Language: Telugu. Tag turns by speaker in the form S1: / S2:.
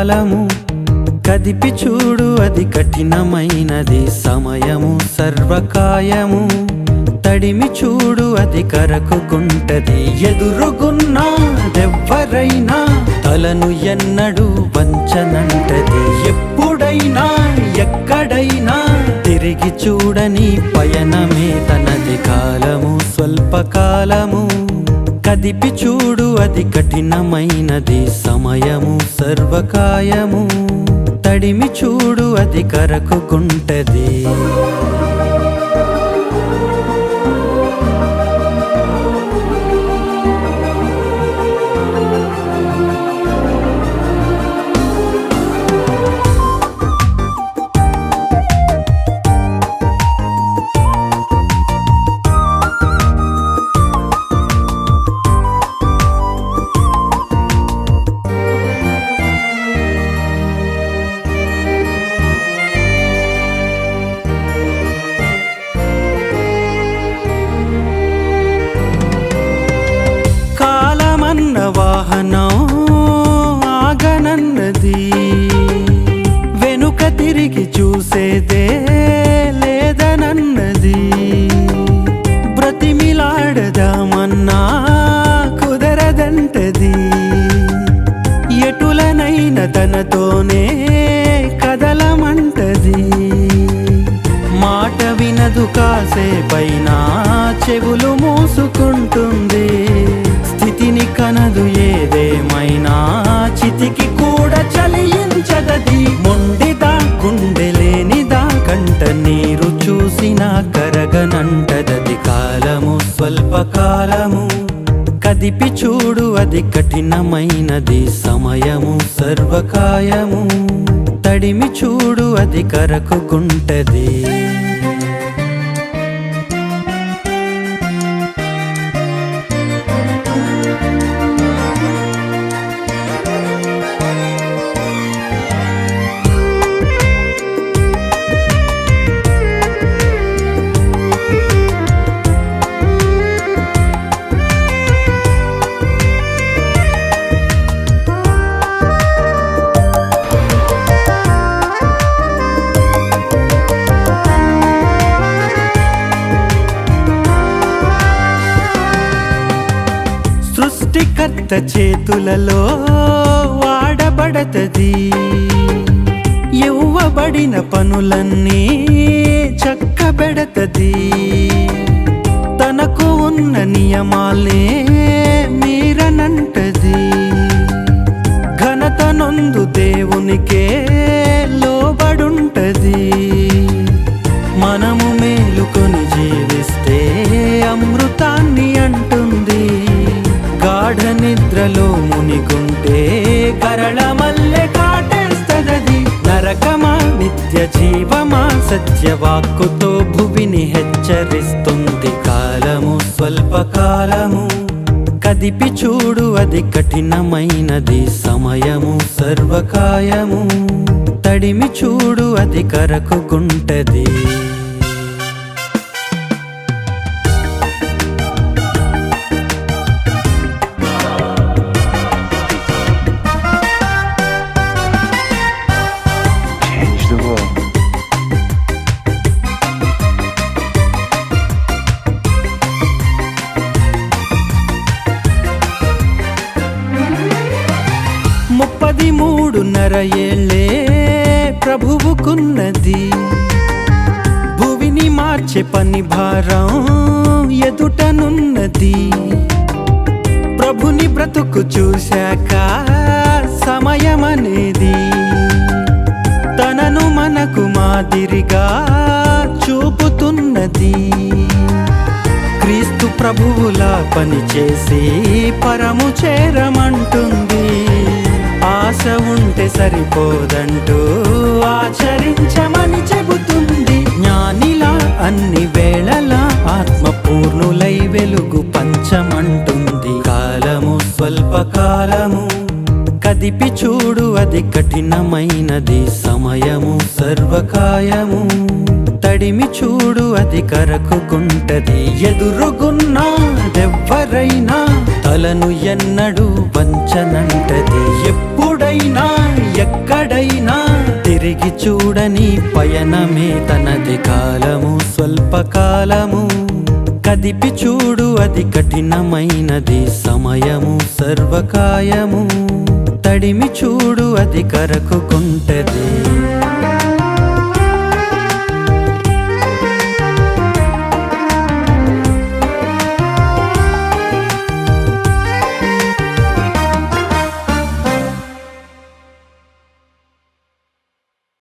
S1: కాలము కదిపి చూడు అది కఠినమైనది. సమయము సర్వకాయము తడిమి చూడు అది కరకుకుంటది ఎదురుగున్నా దెవ్వరైనా తలను ఎన్నడు వంచనంటది. ఎప్పుడైనా ఎక్కడైనా తిరిగి చూడని పయనమే తనది కాలము. స్వల్పకాలము కదిపి చూడు అది కఠినమైనది సమయము సర్వకాయము. తడిమి చూడు అది కరకుకుంటది. కాలమన్న చూసేదే లేదనన్నది. బ్రతిమిలాడదామన్నా కుదరదంటది. ఎటులనైన తనతోనే కదలమంటది. మాట వినదు కాసేపై స్వల్పకాలము కదిపి చూడు అది కఠినమైనది సమయము. సర్వకాయము తడిమి చూడు అది కరకుకుంటది. సృష్టికర్త చేతులలో వాడబడతది. ఇవ్వబడిన పనులన్నీ చక్కబెడతది. తనకు ఉన్న నియమాలే మీరనంటది. ఘనతనొందు దేవునికే దైవమా సత్యవాక్కుతో భువిని హెచ్చరిస్తుంది కాలము స్వల్పకాలము కదిపి చూడు అది కఠినమైనది సమయము సర్వకాయము. తడిమి చూడు అది కరకుకుంటది గుంటది మూడున్నర ఏళ్ళే ప్రభువుకున్నది. భువిని మార్చే పని భారం ఎదుటనున్నది. ప్రభుని బ్రతుకు చూశాక సమయమనేది. తనను మనకు మాదిరిగా చూపుతున్నది. క్రీస్తు ప్రభువులా పనిచేసి పరము చేరమంటుంది ఆశ ఉంటే సరిపోదంటూ ఆచరించమని చెబుతుంది. జ్ఞానిలా అన్ని వేళలా ఆత్మ పూర్ణులై వెలుగు పంచమంటుంది. కాలము స్వల్పకాలము కదిపి చూడు అది కఠినమైనది. సమయము సర్వకాయము తడిమి చూడు అది కరకుకుంటది ఎదురుగున్నా దెవ్వరైనా తలను ఎన్నడు వంచనండి తిరిగి చూడని పయనమే తనది కాలము స్వల్పకాలము కదిపి చూడు అది కఠినమైనది సమయము సర్వకాయము. తడిమి చూడు అది కరకుకుంటది